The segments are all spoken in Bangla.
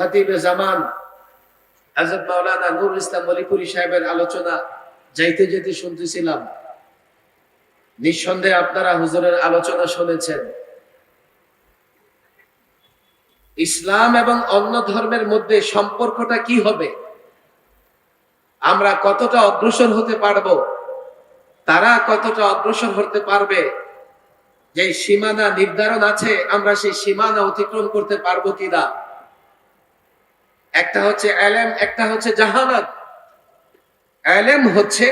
খতিবে জামান। হযরত মাওলানা ইসলাম মলিপুরি সাহেবের আলোচনা, যাইতে যেতে শুনতেছিলাম। নিঃসন্দেহে আপনারা হুজুরের আলোচনা শুনেছেন। ইসলাম এবং অন্য ধর্মের মধ্যে সম্পর্কটা কি হবে? আমরা কতটা অগ্রসর হতে পারব? তারা কতটা অগ্রসর হতে পারবে? যে সীমানা নির্ধারণ আছে, আমরা সেই সীমানা অতিক্রম করতে পারব কিনা? একটা হচ্ছে এলেম একটা হচ্ছে জাহানাত এলেম হচ্ছে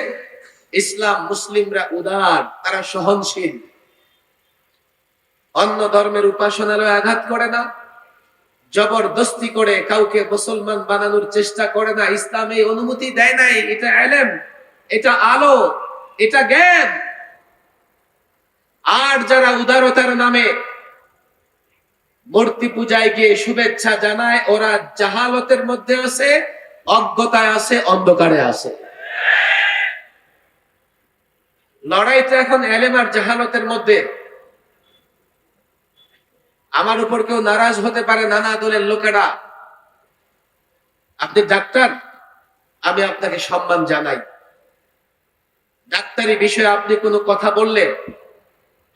ইসলাম মুসলিমরা উদার, তারা সহনশীল। অন্য ধর্মের উপাসনালয় আঘাত করে না, জবরদস্তি করে কাউকে মুসলমান বানানোর চেষ্টা করে না, ইসলাম অনুমতি দেয় নাই, এটা এলেম এটা আলো, এটা জ্ঞান। আর যারা উদারতার নামে মূর্তি পূজায় গিয়ে শুভেচ্ছা জানায়, ওরা জাহালতের মধ্যে আছে, অজ্ঞতায় আছে, অন্ধকারে আছে। লড়াইটা এখন এলেম আর জাহালতের মধ্যে। আমার উপর কেউ নারাজ হতে পারে নানা দলের লোকেরা। আপনি ডাক্তার, আমি আপনাকে সম্মান জানাই। ডাক্তারি বিষয়ে আপনি কোনো কথা বললে,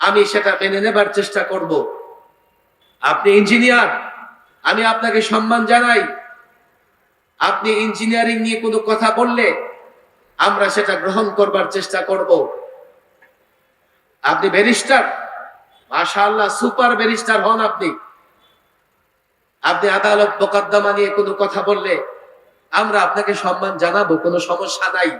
আমি সেটা মেনে নেবার চেষ্টা করব। আপনি ইঞ্জিনিয়ার আমি আপনাকে সম্মান জানাই। আপনি ইঞ্জিনিয়ারিং নিয়ে কোনো কথা বললে আমরা সেটা গ্রহণ করবার চেষ্টা করব। আপনি ব্যারিস্টার মাশাআল্লাহ সুপার ব্যারিস্টার হন আপনি। আপনি আদালত মোকদ্দমা নিয়ে কোনো কথা বললে আমরা আপনাকে সম্মান জানাব, কোনো সমস্যা নাই।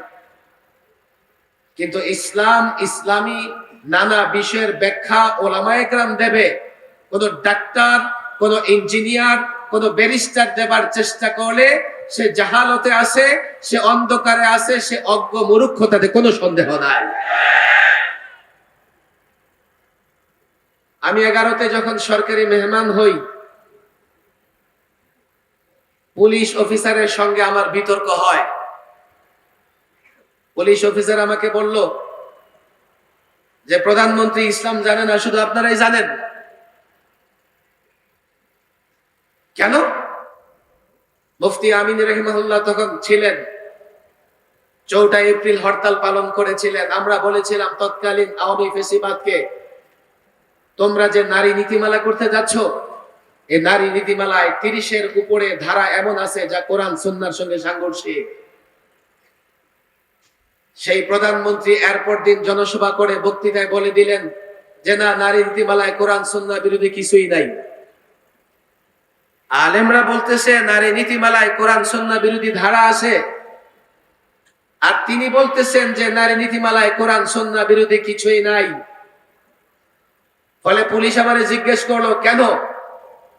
কিন্তু ইসলাম ইসলামী নানা বিষয়ের ব্যাখ্যা ওলামায়করাম দেবে। কোন ডাক্তার, কোন ইঞ্জিনিয়ার, কোন ব্যারিস্টার দেবার চেষ্টা করলে সে জাহালতে আছে সে অন্ধকারে আছে সে অজ্ঞ মূর্খতাতে কোনো সন্দেহ নাই। আমি এগারোতে যখন সরকারি মেহমান হই, পুলিশ অফিসারের সঙ্গে আমার বিতর্ক হয়। পুলিশ অফিসার আমাকে বলল যে, প্রধানমন্ত্রী ইসলাম জানে না, শুধু আপনারাই জানেন। কেন? মুফতি আমিন রহিমাহুল্লাহ তখন ছিলেন। চৌঠা এপ্রিল হরতাল পালন করেছিলেন। আমরা বলেছিলাম, তৎকালীন আওয়ামী ফেসিবাদকে তোমরা যে নারী নীতিমালা করতে যাচ্ছ এই নারী নীতিমালায় তিরিশের উপরে ধারা এমন আছে যা কোরআন সন্ন্যার সঙ্গে সাংঘর্ষিক। সেই প্রধানমন্ত্রী এরপর দিন জনসভা করে বক্তৃতায় বলে দিলেন যে, না, নারী নীতিমালায় কোরআন সন্না বিরোধী কিছুই নাই। আলেমরা বলতেছে, নারী নীতিমালায় কোরআন সন্না বিরোধী ধারা আছে। আর তিনি বলতেছেন যে, নারী নীতিমালায় কোরআন সন্না বিরোধী কিছুই নাই। ফলে পুলিশ আমারে জিজ্ঞেস করল, কেন?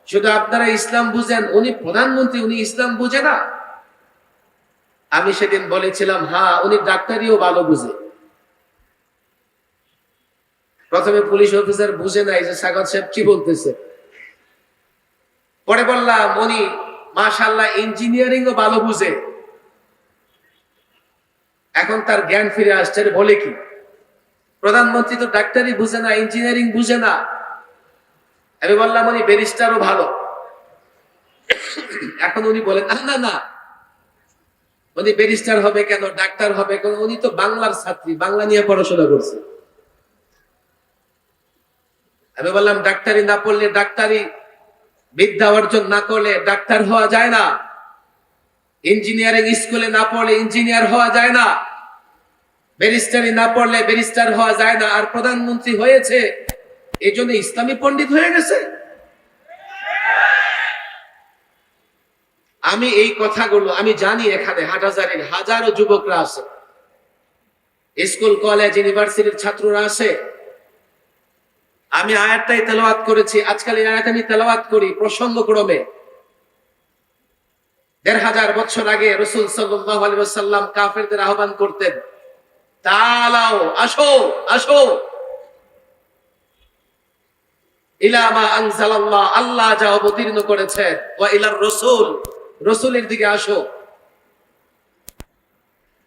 শুধু আপনারা ইসলাম বুঝেন, উনি প্রধানমন্ত্রী, উনি ইসলাম বুঝে না? আমি সেদিন বলেছিলাম হ্যাঁ উনি ডাক্তারিও ভালো বুঝে। প্রথমে পুলিশ অফিসার বুঝে নাই যে সাগর সাহেব কি বলতেছে। পরে বললাম উনি মাশাল্লাহ ইঞ্জিনিয়ারিং ও ভালো বুঝে। এখন তার জ্ঞান ফিরে আসছে বলে কি? প্রধানমন্ত্রী তো ডাক্তারি বুঝে না ইঞ্জিনিয়ারিং বুঝে না। আমি বললাম উনি ব্যারিস্টারও ভালো। এখন উনি বলেন, না না না। উনি ব্যারিস্টার হবে কেন? ডাক্তার হবে কেন? উনি তো বাংলার ছাত্রী, বাংলা নিয়ে পড়াশোনা করছে। আমি বললাম, ডাক্তারি না পড়লে ডাক্তারি বিদ্যা অর্জন না করলে ডাক্তার হওয়া যায় না। ইঞ্জিনিয়ারিং স্কুলে না পড়লে ইঞ্জিনিয়ার হওয়া যায় না। ব্যারিস্টারি না পড়লে ব্যারিস্টার হওয়া যায় না। আর প্রধানমন্ত্রী হয়েছে এই জন্য ইসলামী পণ্ডিত হয়ে গেছে। আমি এই কথাগুলো, আমি জানি এখানে হাজারের হাজারো যুবকরা আছে। স্কুল, কলেজ, ইউনিভার্সিটির ছাত্ররা আছে। আমি আয়াতটাই তেলাওয়াত করেছি। আজকাল এই আয়াত আমি তেলাওয়াত করি প্রসঙ্গ ক্রমে দেড় হাজার বছর আগে রসুল সাল্লাম কাফেরদের আহ্বান করতেন, তালাও, আসো আসো। ইলামা আল্লাহ যা অবতীর্ণ ইলার রসুল, রসুলের দিকে আসো।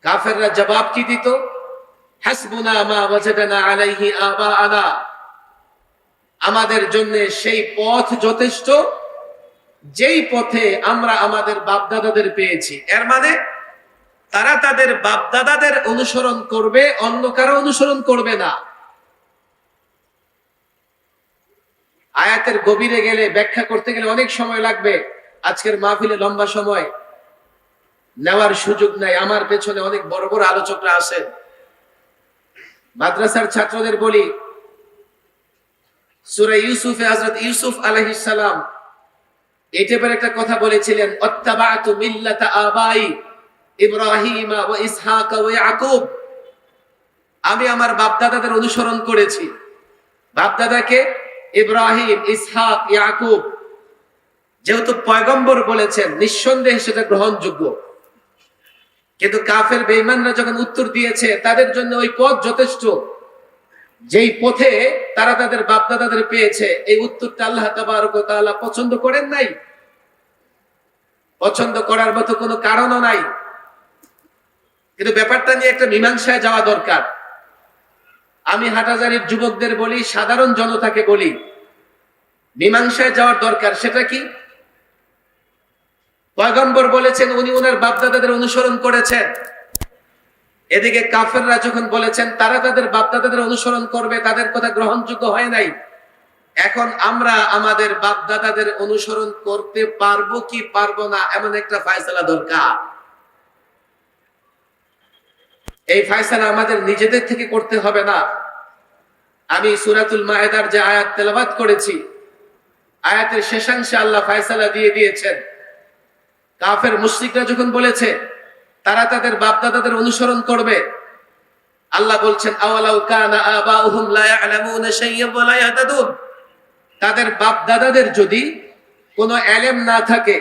কাফেররা জবাব কি দিত? হাসবুনা মা ওয়াজাদানা আলাইহি আবাআনা। আমাদের জন্য সেই পথ যথেষ্ট, যেই পথে আমরা আমাদের বাপদাদাদের পেয়েছি। এর মানে তারা তাদের বাপদাদাদের অনুসরণ করবে, অন্য কারও অনুসরণ করবে না। আয়াতের গভীরে গেলে, ব্যাখ্যা করতে গেলে অনেক সময় লাগবে। আজকের মাহফিলে লম্বা সময় নেওয়ার সুযোগ নাই। আমার পেছনে অনেক বড় বড় আলোচকরা আছেন। মাদ্রাসার ছাত্রদের বলি সুরা ইউসুফে হযরত ইউসুফ আলাইহিস সালাম এই টাইপের একটা কথা বলেছিলেন মিল্লাতা আবাই ইসহাক ইয়াকুব। আমি আমার বাপদাদাদের অনুসরণ করেছি। বাপদাদাকে ইব্রাহিম, ইসহাক, ইয়াকুব যেহেতু পয়গম্বর বলেছেন, নিঃসন্দেহে সেটা গ্রহণযোগ্য। কিন্তু কাফের বেঈমানরা যখন উত্তর দিয়েছে, তাদের জন্য ওই পথ যথেষ্ট। যেই পথে তারা তাদের বাপদাদাদের পেয়েছে, এই উত্তরটা আল্লাহ ওয়া পছন্দ করেন নাই? পছন্দ করার মতো কোনো কারণও নাই। কিন্তু ব্যাপারটা নিয়ে একটা মীমাংসায় যাওয়া দরকার। আমি হাটাজারির যুবকদের বলি, সাধারণ জনতাকে বলি, মীমাংসায় যাওয়ার দরকার সেটা কি? পয়গম্বর বলেছেন, উনি ওনার বাপদাদাদের অনুসরণ করেছেন। এদিকে কাফেররা যখন বলেছেন, তারা তাদের বাপদাদাদের অনুসরণ করবে, তাদের কথা গ্রহণযোগ্য হয় নাই। এখন আমরা আমাদের বাপদাদাদের অনুসরণ করতে পারব কি পারব না, এমন একটা ফায়সালা দরকার। এই ফায়সালা আমাদের নিজেদের থেকে করতে হবে না। আমি সুরাতুল মাহেদার যে আয়াত তেলাবাদ করেছি, আয়াতের শেষাংশে আল্লাহ ফায়সালা দিয়ে দিয়েছেন। কাফের মুশরিকরা যখন বলেছে তারা তাদের বাপদাদাদের অনুসরণ করবে। আল্লাহ বলছেন, আওয়ালাউ কানা আবাউহুম লা ইয়ালামুনা শাইয়্যান ওয়া লা ইয়াহতাদুন তাদের বাপদাদাদের যদি কোনো এলেম না থাকে,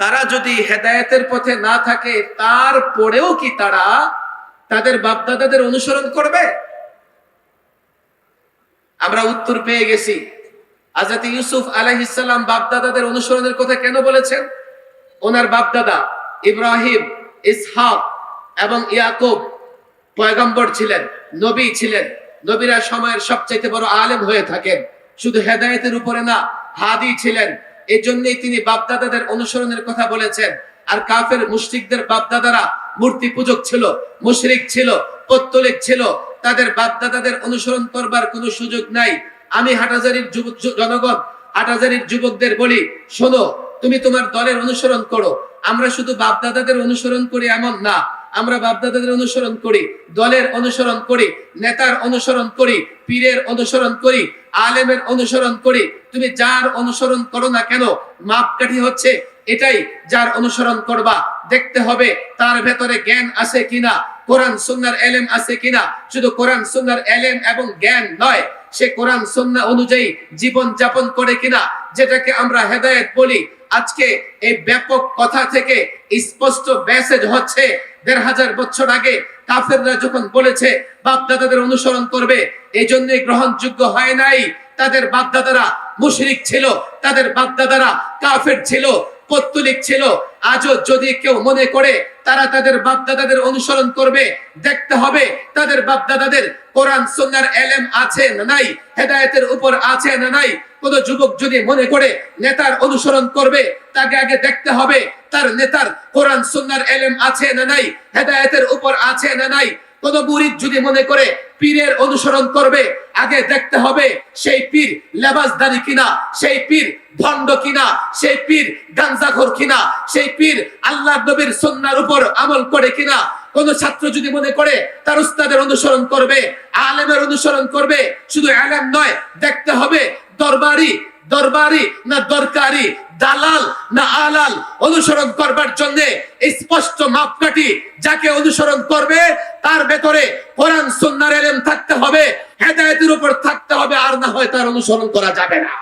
তারা যদি হেদায়েতের পথে না থাকে, তারপরেও কি তারা তাদের বাপদাদাদের অনুসরণ করবে? আমরা উত্তর পেয়ে গেছি। আজাতি ইউসুফ আলাইহিসসালাম বাপদাদাদের অনুসরণের কথা কেন বলেছেন? ওনার বাপদাদা ইব্রাহিম ইসহাক এবং ইয়াকুব পয়গম্বর ছিলেন, নবী ছিলেন। নবীরা সময়ের সবচাইতে বড় আলেম হয়ে থাকেন। শুধু হেদায়েতের উপরে না, হাদি ছিলেন। এই জন্যই তিনি বাপদাদাদের অনুসরণের কথা বলেছেন। আর কাফের মুশরিকদের বাপদাদারা মূর্তি পূজক ছিল, মুশরিক ছিল, পত্তলিক ছিল। তাদের বাপদাদাদের অনুসরণ করবার কোনো সুযোগ নাই। আমি হাটাজারির যুবক, জনগণ, হাটাজারির যুবকদের বলি, শোনো তুমি তোমার দলের অনুসরণ করো। আমরা শুধু বাপদাদাদের অনুসরণ করি এমন না। আমরা বাপদাদাদের অনুসরণ করি, দলের অনুসরণ করি, নেতার অনুসরণ করি, পীরের অনুসরণ করি, আলেমের অনুসরণ করি। তুমি যার অনুসরণ করো না কেন, মাপকাঠি হচ্ছে এটাই যার অনুসরণ করবা। দেখতে হবে তার ভেতরে জ্ঞান আছে কিনা, কোরআন, সুন্নার এলেম আছে কিনা। শুধু কোরআন, সুন্নার এলেম এবং জ্ঞান নয়, সে কোরআন, সুন্না অনুযায়ী জীবন যাপন করে কিনা, যেটাকে আমরা হেদায়েত বলি। আজকে এই ব্যাপক কথা থেকে স্পষ্ট মেসেজ হচ্ছে, দেড় হাজার বছর আগে কাফেররা যখন বলেছে, বাপদাদাদের অনুসরণ করবে এই জন্যই গ্রহণযোগ্য হয় নাই। তাদের বাপদাদারা মুশরিক ছিল, তাদের বাপদাদারা কাফের ছিল পত্তলিক ছিল আজও যদি কেউ মনে করে, তারা তাদের বাপদাদাদের অনুসরণ করবে, দেখতে হবে তাদের বাপদাদাদের কোরআন, সুন্নার এলেম আছে না নাই, হেদায়েতের উপর আছে না নাই। কোন যুবক যদি মনে করে নেতার অনুসরণ করবে, তাকে আগে দেখতে হবে, তার নেতার কোরআন, সুন্নার এলেম আছে না নাই, হেদায়েতের উপর আছে না নাই। কোন মুরিদ যদি মনে করে পীরের অনুসরণ করবে, আগে দেখতে হবে সেই পীর লেবাসদারি কিনা, সেই পীর ভণ্ড কিনা, সেই পীর গাঞ্জাখোর কিনা, সেই পীর আল্লাহ নবীর সন্ন্যার উপর আমল করে কিনা। কোন ছাত্র যদি মনে করে তার উস্তাদের অনুসরণ করবে, আলেমের অনুসরণ করবে, শুধু আলেম নয়, দেখতে হবে দরবারি দরবারি না দরকারি, দালাল না আলাল, অনুসরণ করবার জন্য স্পষ্ট মাপকাঠি যাকে অনুসরণ করবে, তার ভেতরে কোরআন, সুন্নার এলেম থাকতে হবে, হেদায়তের উপর থাকতে হবে, আর না হয় তার অনুসরণ করা যাবে না।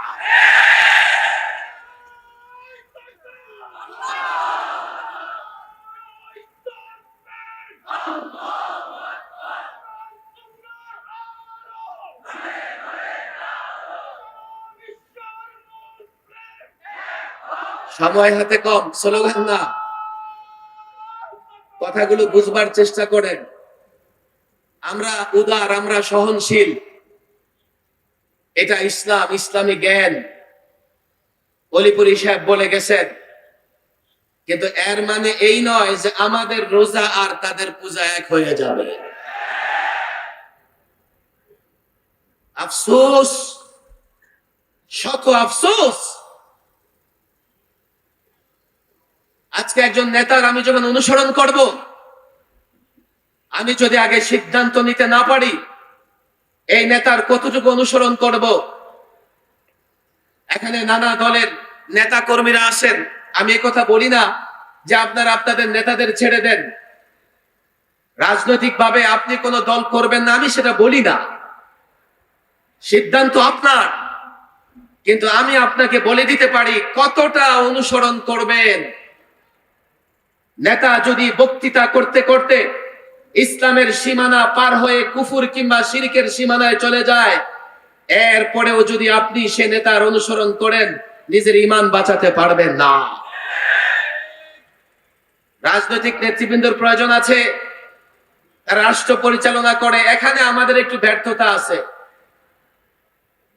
সময় হাতে কম, স্লোগান না। কথাগুলো বুঝবার চেষ্টা করেন। আমরা উদার, আমরা সহনশীল। এটা ইসলাম, ইসলামী জ্ঞান। অলিপুরি সাহেব বলে গেছেন, কিন্তু এর মানে এই নয় যে আমাদের রোজা আর তাদের পূজা এক হয়ে যাবে। আফসোস, শত আফসোস। আজকে একজন নেতার আমি যখন অনুসরণ করব, আমি যদি আগে সিদ্ধান্ত নিতে না পারি, এই নেতার কতটুকু অনুসরণ করব? এখানে নানা দলের নেতা কর্মীরা আসেন। আমি কথা বলি না যে আপনারা আপনাদের নেতাদের ছেড়ে দেন। রাজনৈতিক ভাবে আপনি কোন দল করবেন না, আমি সেটা বলি না। সিদ্ধান্ত আপনার। কিন্তু আমি আপনাকে বলে দিতে পারি কতটা অনুসরণ করবেন। নেতা যদি বক্তৃতা করতে করতে ইসলামের সীমানা পার হয়ে কুফুর কিংবা শিরিকের সীমানায় চলে যায়, এরপরেও যদি আপনি সে নেতার অনুসরণ করেন, নিজের ইমান বাঁচাতে পারবেন না। রাজনৈতিক নেতৃবৃন্দর প্রয়োজন আছে, রাষ্ট্র পরিচালনা করে, এখানে আমাদের একটু ব্যর্থতা আছে।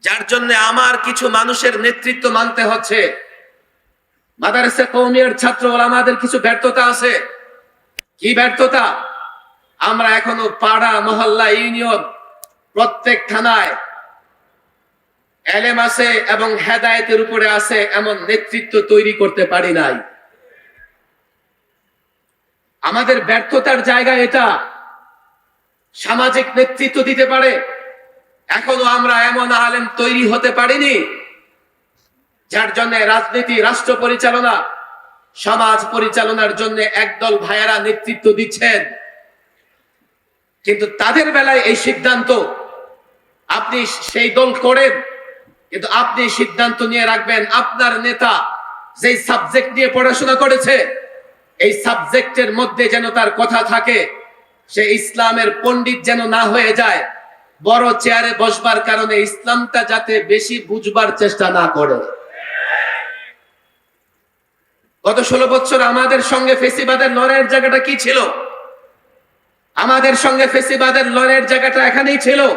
যার জন্য আমার কিছু মানুষের নেতৃত্ব মানতে হচ্ছে। মাদারসে কৌমিয়ার ছাত্র আমাদের কিছু ব্যর্থতা আছে। কি ব্যর্থতা? আমরা এখনও পাড়া, মহল্লা, ইউনিয়ন, প্রত্যেক থানায় এলেম আছে এবং হেদায়েতের উপরে আছে এমন নেতৃত্ব তৈরি করতে পারি নাই। আমাদের ব্যর্থতার জায়গা এটা। সামাজিক নেতৃত্ব দিতে পারে। এখনও আমরা এমন আলেম তৈরি হতে পারিনি। যার জন্য রাজনীতি, রাষ্ট্র পরিচালনা, সমাজ পরিচালনার জন্য একদল ভাইয়েরা নেতৃত্ব দিচ্ছেন। কিন্তু তাদের বেলায় এই সিদ্ধান্ত আপনি সেই দল করেন, কিন্তু আপনি সিদ্ধান্ত নিয়ে রাখবেন। আপনার নেতা যেই সাবজেক্ট নিয়ে পড়াশোনা করেছে, এই সাবজেক্টের মধ্যে যেন তার কথা থাকে, সে ইসলামের পণ্ডিত যেন না হয়ে যায়, বড় চেয়ারে বসবার কারণে ইসলামটা যাতে বেশি বুঝবার চেষ্টা না করে। গত ষোলো বছর আমাদের সঙ্গে ফেসিবাদের লড়াইয়ের জায়গাটা কি ছিল? আমাদের সঙ্গে ফেসিবাদের লড়াইয়ের জায়গাটা এখানেই ছিল।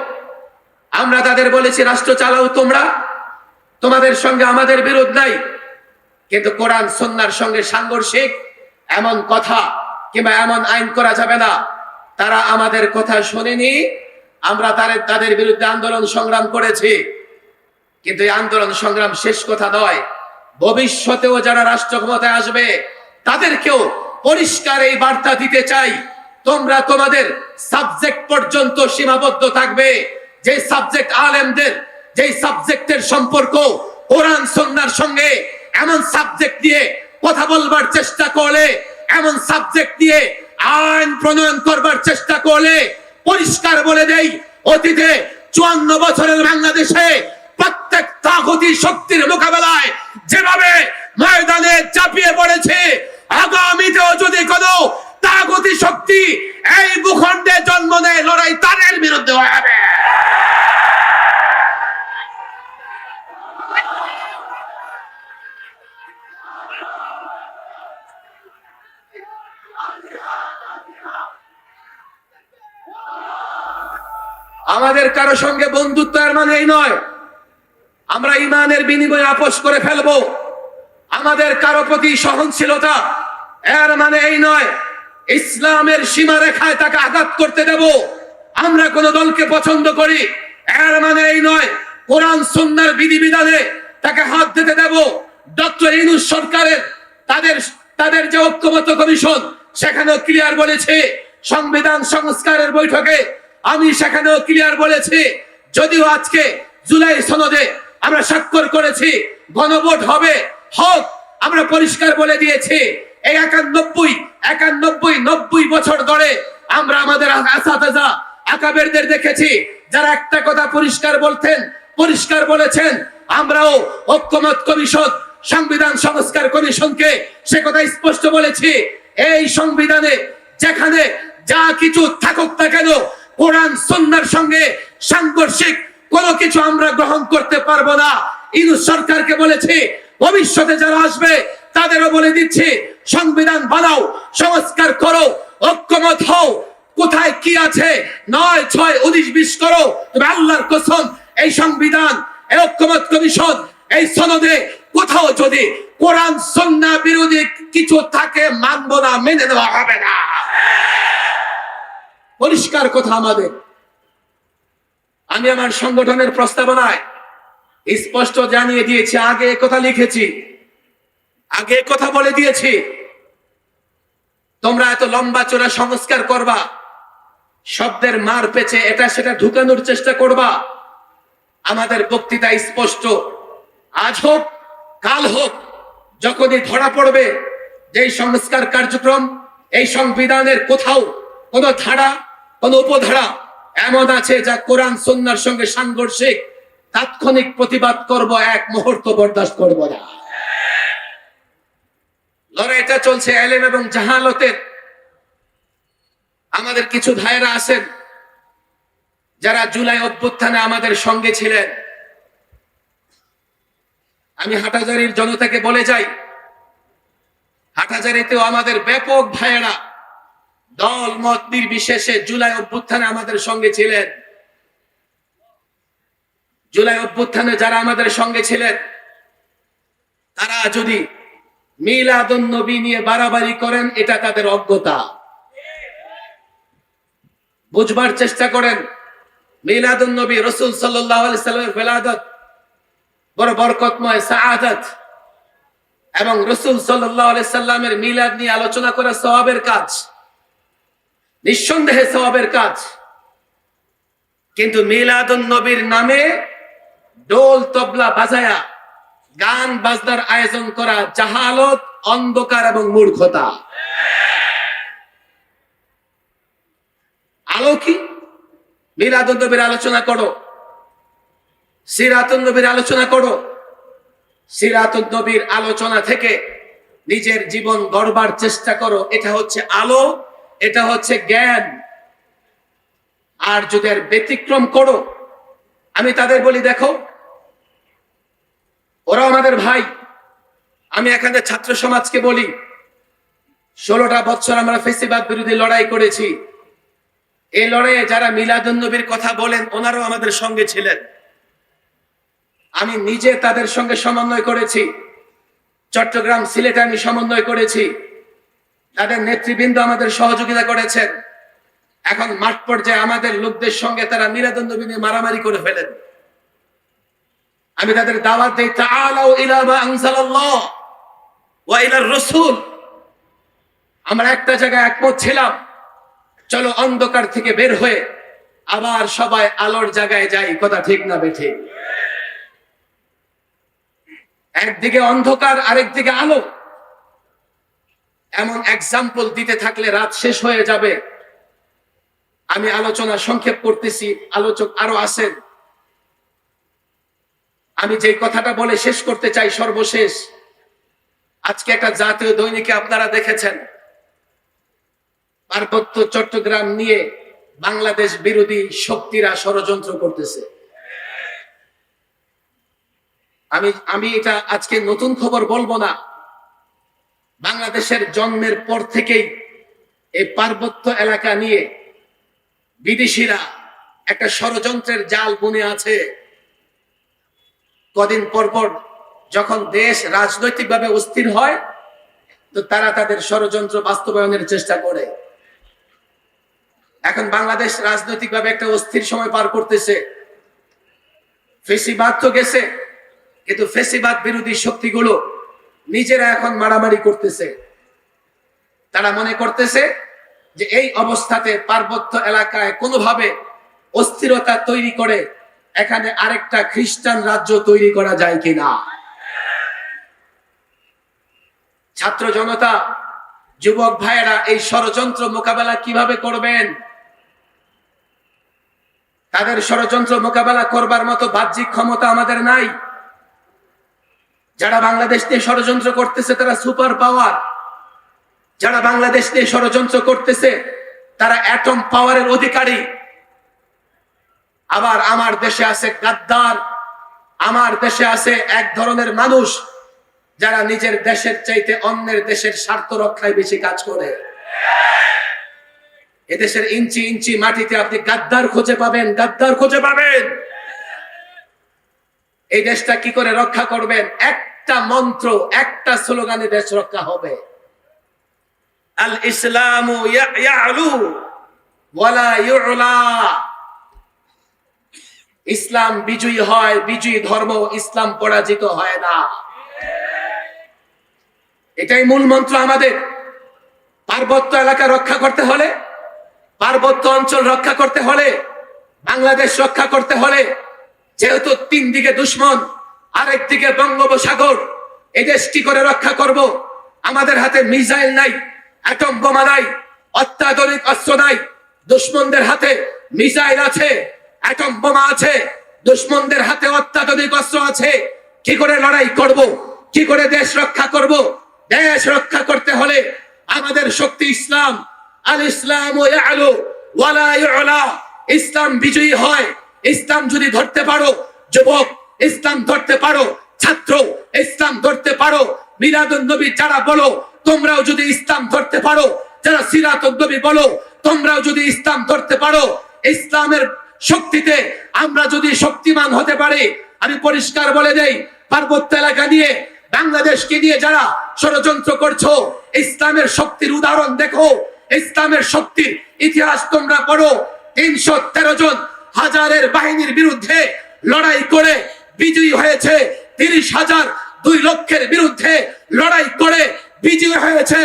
আমরা তাদের বলেছি, রাষ্ট্র চালাও তোমরা। তোমাদের সঙ্গে আমাদের বিরোধ নাই। কিন্তু কোরআন সন্ন্যার সঙ্গে সাংঘর্ষিক এমন কথা কিংবা এমন আইন করা যাবে না। তারা আমাদের কথা শোনেনি। আমরা তাদের তাদের বিরুদ্ধে আন্দোলন সংগ্রাম করেছি। কিন্তু এই আন্দোলন সংগ্রাম শেষ কথা নয়। ভবিষ্যতেও যারা রাষ্ট্র ক্ষমতায় আসবে, তাদেরকেও পরিষ্কার এই বার্তা দিতে চাই। তোমরা তোমাদের সাবজেক্ট পর্যন্ত সীমাবদ্ধ থাকবে। যে সাবজেক্ট আলেমদের যে সাবজেক্টের সম্পর্ক কোরআন সন্ন্যার সঙ্গে, এমন সাবজেক্ট দিয়ে কথা বলবার চেষ্টা করলে, এমন সাবজেক্ট দিয়ে আইন প্রণয়ন করবার চেষ্টা করলে, পরিষ্কার বলে দেই, অতীতে চুয়ান্ন বছরের বাংলাদেশে প্রত্যেক তাগতি শক্তির মোকাবেলায় যেভাবে ময়দানে চাপিয়ে পড়েছে, আগামীতেও যদি কোনো তাগতি শক্তি এই ভূখণ্ডে জন্ম নেয়, লড়াই তাদের বিরুদ্ধে হবে আমাদের কারও সঙ্গে বন্ধুত্ব এর মানে এই নয়। আমরা ইমানের বিনিময়ে আপোষ করে ফেলব। আমাদের কারও প্রতি সহনশীলতা, এর মানে এই নয়, ইসলামের সীমা রেখায় তাকে আঘাত করতে দেব। আমরা কোন দলকে পছন্দ করি, এর মানে এই নয়, কোরআন সন্ন্যার বিধিবিধানে তাকে হাত দিতে দেব। ডক্টর ইনুস সরকারের, তাদের তাদের যে ঐক্যমত কমিশন, সেখানেও ক্লিয়ার বলেছে, সংবিধান সংস্কারের বৈঠকে। আমি সেখানেও ক্লিয়ার বলেছি, যদিও আজকে জুলাই সনদে আমরা স্বাক্ষর করেছি, গণভোট হবে, হোক, আমরা পরিষ্কার বলে দিয়েছি একানব্বই একানব্বই, নব্বই বছর ধরে আমরা আমাদের আসাতেজা আকাবেরদের দেখেছি, যারা একটা কথা পরিষ্কার বলতেন, পরিষ্কার বলেছেন, আমরাও ঐক্যমত কমিশন, সংবিধান সংস্কার কমিশনকে সে কথা স্পষ্ট বলেছি, এই সংবিধানে যেখানে যা কিছু থাকুক না কেন, কোরআন সন্ন্যার সঙ্গে সাংঘর্ষিক কোনো কিছু আমরা গ্রহণ করতে পারব না। ইনু সরকারকে বলেছি, ভবিষ্যতে যারা আসবে, তাদেরও বলে দিচ্ছি, সংবিধান বানাও, সংস্কার করো, ঐক্যমত হও, কোথায় কি আছে? নয়, ছয়, উনিশ, বিশ করো। তবে আল্লাহর কসম, এই সংবিধান, এই ঐক্যমত কমিশন, এই সনদে কোথাও যদি কোরআন, সন্না বিরোধী কিছু থাকে, মানব না, মেনে নেওয়া হবে না। পরিষ্কার কথা আমাদের। আমি আমার সংগঠনের প্রস্তাবনায় স্পষ্ট জানিয়ে দিয়েছি, আগে কথা লিখেছি। আগে কথা বলে দিয়েছি। তোমরা এত লম্বা চোরা সংস্কার করবা, শব্দের মার পেছে এটা সেটা ঢুকানোর চেষ্টা করবা। আমাদের বক্তৃতা স্পষ্ট। আজ হোক, কাল হোক, যখনই ধরা পড়বে যে সংস্কার কার্যক্রম, এই সংবিধানের কোথাও কোন ধারা, কোন উপধারা এমন আছে যা কোরআন সন্ন্যার সঙ্গে সাংঘর্ষিক। তাৎক্ষণিক প্রতিবাদ করব, এক মুহূর্ত বরদাস্ত করব না। লড়াইটা চলছে, এলেম এবং জাহালতের। আমাদের কিছু ভাইয়েরা আছেন, যারা জুলাই অভ্যুত্থানে আমাদের সঙ্গে ছিলেন। আমি হাটাজারির জনতাকে বলে যাই, হাটাজারিতেও আমাদের ব্যাপক ভাইয়েরা দল মত নির্বিশেষে জুলাই অভ্যুত্থানে আমাদের সঙ্গে ছিলেন। জুলাই অভ্যুত্থানে যারা আমাদের সঙ্গে ছিলেন, তারা যদি মিলাদুন নবী নিয়ে বাড়াবাড়ি করেন, এটা তাদের অজ্ঞতা। বুঝবার চেষ্টা করেন, মিলাদুন নবী রসুল সাল্লাহ সাল্লামের ফেলাদত বড় বরকতময় সাআদত এবং রসুল সাল্লাহ সাল্লামের মিলাদ নিয়ে আলোচনা করা সওয়াবের কাজ। নিঃসন্দেহে সওয়াবের কাজ। কিন্তু মিলাদুন নবীর নামে ডোল তবলা বাজায়া, গান বাজনার আয়োজন করা জাহালত, অন্ধকার এবং মূর্খতা। আলো কি? মিলাদুন নবীর আলোচনা করো। সিরাতুন নবীর আলোচনা করো। সিরাতুন নবীর আলোচনা থেকে নিজের জীবন গড়বার চেষ্টা করো। এটা হচ্ছে আলো। এটা হচ্ছে জ্ঞান। আর যদি এর ব্যতিক্রম করো, আমি তাদের বলি, দেখো ওরা আমাদের ভাই। আমি এখানে ছাত্র সমাজকে বলি, ষোলোটা বছর আমরা ফেসিবাদ বিরোধী লড়াই করেছি। এই লড়াইয়ে যারা মিলাদুন নবীর কথা বলেন, ওনারাও আমাদের সঙ্গে ছিলেন। আমি নিজে তাদের সঙ্গে সমন্বয় করেছি। চট্টগ্রাম সিলেটে আমি সমন্বয় করেছি। তাদের নেতৃবৃন্দ আমাদের সহযোগিতা করেছেন। এখন মাঠ পর্যায়ে আমাদের লোকদের সঙ্গে তারা মিলাদুন নবী নিয়ে মারামারি করে ফেলেন। আমি তাদের দাওয়াত দিই, তাআলাউ ইলা মা আনজালাল্লাহ ওয়া ইলার রাসূল। আমরা একটা জায়গায় একমত ছিলাম। চলো অন্ধকার থেকে বের হয়ে আবার সবাই আলোর জায়গায় যাই, কথা ঠিক না বেঠে। একদিকে অন্ধকার, আরেকদিকে আলো। এমন এক্সাম্পল দিতে থাকলে রাত শেষ হয়ে যাবে। আমি আলোচনা সংক্ষেপ করতেছি, আলোচক আরও আছেন। আমি যে কথাটা বলে শেষ করতে চাই সর্বশেষ। আজকে একটা জাতীয় দৈনিকে আপনারা দেখেছেন। পার্বত্য চট্টগ্রাম নিয়ে বাংলাদেশ বিরোধী শক্তিরা ষড়যন্ত্র করতেছে। আমি আমি এটা আজকে নতুন খবর বলব না। বাংলাদেশের জন্মের পর থেকেই এই পার্বত্য এলাকা নিয়ে বিদেশিরা একটা ষড়যন্ত্রের জাল বুনে আছে। কদিন পর পর যখন দেশ রাজনৈতিকভাবে অস্থির হয়, তো তারা তাদের ষড়যন্ত্র বাস্তবায়নের চেষ্টা করে। এখন বাংলাদেশ রাজনৈতিকভাবে একটা অস্থির সময় পার করতেছে। ফেসিবাদ তো গেছে, কিন্তু ফেসিবাদ বিরোধী শক্তিগুলো নিজেরা এখন মারামারি করতেছে। তারা মনে করতেছে যে এই অবস্থাতে পার্বত্য এলাকায় কোনোভাবে অস্থিরতা তৈরি করে এখানে আরেকটা খ্রিস্টান রাজ্য তৈরি করা যায় কিনা। ছাত্র জনতা, যুবক ভাইয়েরা, এই ষড়যন্ত্র মোকাবেলা কীভাবে করবেন? তাদের ষড়যন্ত্র মোকাবেলা করবার মতো বাহ্যিক ক্ষমতা আমাদের নাই। যারা বাংলাদেশ নিয়ে ষড়যন্ত্র করতেছে, তারা সুপার পাওয়ার। যারা বাংলাদেশ নিয়ে ষড়যন্ত্র করতেছে, তারা অ্যাটম পাওয়ারের অধিকারী। আবার আমার দেশে আছে গাদ্দার, আমার দেশে আছে এক ধরনের মানুষ যারা নিজের দেশের চাইতে অন্যের দেশের স্বার্থ রক্ষায় বেশি কাজ করে। এদেশের ইঞ্চি ইঞ্চি মাটিতে আপনি গাদ্দার খুঁজে পাবেন, গাদ্দার খুঁজে পাবেন। এই দেশটা কি করে রক্ষা করবেন? এক একটা মন্ত্র একটা স্লোগানে দেশ রক্ষা হবে। আল ইসলামু ইসলাম বিজয়ী হয় বিজয়ী ধর্ম ইসলাম পরাজিত হয় না। এটাই মূল মন্ত্র আমাদের। পার্বত্য এলাকা রক্ষা করতে হলে পার্বত্য অঞ্চল রক্ষা করতে হলে বাংলাদেশ রক্ষা করতে হলে যেহেতু তিন দিকে দুশ্মন আরেক দিকে বঙ্গোপসাগর, এই দেশটি করে রক্ষা করব। আমাদের হাতে মিসাইল নাই, অ্যাটম বোমা নাই, অত্যাধুনিক অস্ত্র নাই। দুশ্মনদের হাতে মিসাইল আছে, অ্যাটম বোমা আছে। দুশ্মনদের হাতে অত্যাধুনিক অস্ত্র আছে। কি করে লড়াই করব? কি করে দেশ রক্ষা করব? দেশ রক্ষা করতে হলে আমাদের শক্তি ইসলাম। আল ইসলাম ও আলো ওয়ালা ইসলাম বিজয়ী হয়। ইসলাম যদি ধরতে পারো, যুবক ইসলাম ধরতে পারো, ছাত্র, ইসলাম ধরতে পারো। মিলাদুন নবী যারা বলো, তোমরাও যদি ইসলাম ধরতে পারো, যারা সিরাতুন নবী বলো, তোমরাও যদি ইসলাম ধরতে পারো। ইসলামের শক্তিতে আমরা যদি শক্তিমান হতে পারি, আমি পরিষ্কার বলে দেই, পার্বত্য এলাকা নিয়ে, বাংলাদেশকে নিয়ে যারা ষড়যন্ত্র করছ, ইসলামের শক্তির উদাহরণ দেখো। ইসলামের শক্তির ইতিহাস তোমরা পড়ো। তিনশো তেরো জন হাজারের বাহিনীর বিরুদ্ধে লড়াই করে বিজয়ী হয়েছে তিরিশ হাজার দুই লক্ষের বিরুদ্ধে লড়াই করে বিজয়ী হয়েছে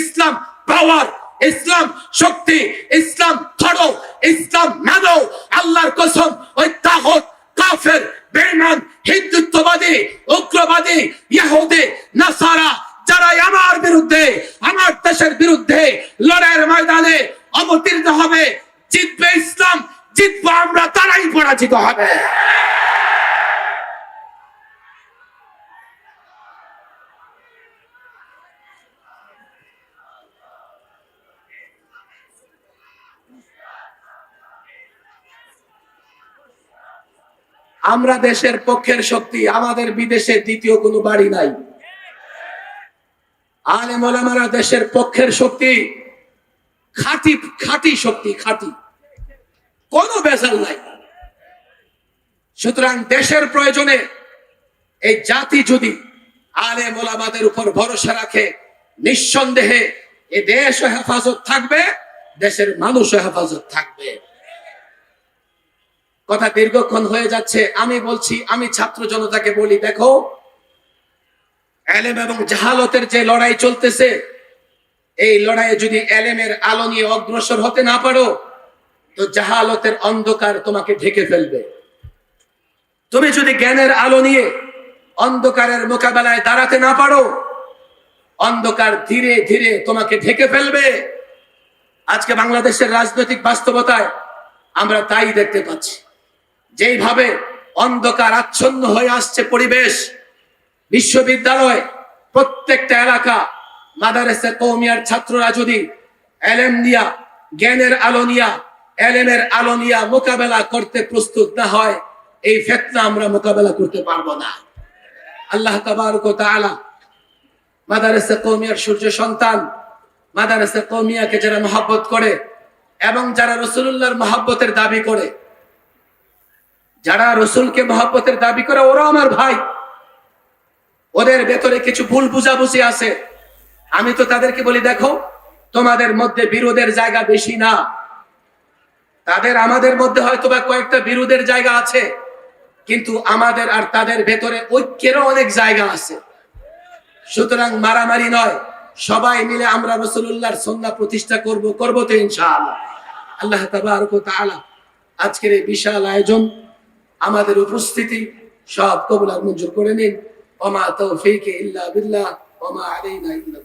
ইসলাম পাওয়ার, ইসলাম শক্তি, ইসলাম ধরো, ইসলাম মানো। আল্লাহর কসম, ওই তাগত, কাফের, বেঈমান, হিন্দুত্ববাদী, উগ্রবাদী ইহুদি নাসারা যারা আমার বিরুদ্ধে, আমার দেশের বিরুদ্ধে লড়াইয়ের ময়দানে অবতীর্ণ হবে, জিতবে ইসলাম, জিতবো আমরা, তারাই পরাজিত হবে। আমরা দেশের পক্ষের শক্তি, আমাদের বিদেশে দ্বিতীয় কোনো বাড়ি নাই। আলেম ওলামারা দেশের পক্ষের শক্তি, খাঁটি খাঁটি শক্তি, খাঁটি। কোনো বেজাল নাই। সুতরাং দেশের প্রয়োজনে এই জাতি যদি আলেম ওলামাদের উপর ভরসা রাখে, নিঃসন্দেহে এ দেশ হেফাজত থাকবে, দেশের মানুষও হেফাজত থাকবে। কথা দীর্ঘক্ষণ হয়ে যাচ্ছে। আমি বলছি, আমি ছাত্র জনতাকে বলি, দেখো, এলেম এবং জাহালতের যে লড়াই চলতেছে, এই লড়াইয়ে যদি এলেমের আলো নিয়ে অগ্রসর হতে না পারো, তো জাহালতের অন্ধকার তোমাকে ঢেকে ফেলবে। তুমি যদি জ্ঞানের আলো নিয়ে অন্ধকারের মোকাবেলায় দাঁড়াতে না পারো, অন্ধকার ধীরে ধীরে তোমাকে ঢেকে ফেলবে। আজকে বাংলাদেশের রাজনৈতিক বাস্তবতায় আমরা তাই দেখতে পাচ্ছি। যেইভাবে অন্ধকার আচ্ছন্ন হয়ে আসছে পরিবেশ, বিশ্ববিদ্যালয়, প্রত্যেকটা এলাকা, মাদারেসে কৌমিয়ার ছাত্ররা যদি এলেম নিয়া, জ্ঞানের আলো নিয়া, এলেমের আলো নিয়া মোকাবেলা করতে প্রস্তুত না হয়, এই ফেতনা আমরা মোকাবেলা করতে পারব না। আল্লাহ তাবারক তাআলা মাদারেসে কৌমিয়ার সূর্য সন্তান, মাদারেসে কৌমিয়াকে যারা মহাব্বত করে এবং যারা রসুল্লাহর মহাব্বতের দাবি করে যারা রসুলকে মহাব্বতের দাবি করে, ওরা আমার ভাই। ওদের ভেতরে কিছু ভুল বুঝাবুঝি আছে। আমি তো তাদেরকে বলি, দেখো, তোমাদের মধ্যে বিরোধের জায়গা বেশি না। তাদের আমাদের মধ্যে হয়তো বা কয়েকটা বিরোধের জায়গা আছে, কিন্তু আমাদের আর তাদের ভেতরে ঐক্যেরও অনেক জায়গা আছে। সুতরাং মারামারি নয়, সবাই মিলে আমরা রসুল্লাহর সন্ধ্যা প্রতিষ্ঠা করব, করব তো ইনশাআল্লাহ। আল্লাহ তাবারক আজকের এই বিশাল আয়োজন আমাদের উপস্থিতি সব কবুল আর মঞ্জুর করে নিন। অমা তো ফেকে ইল্লা বিল্লাহ, ওমা আলাইনা ইল্লা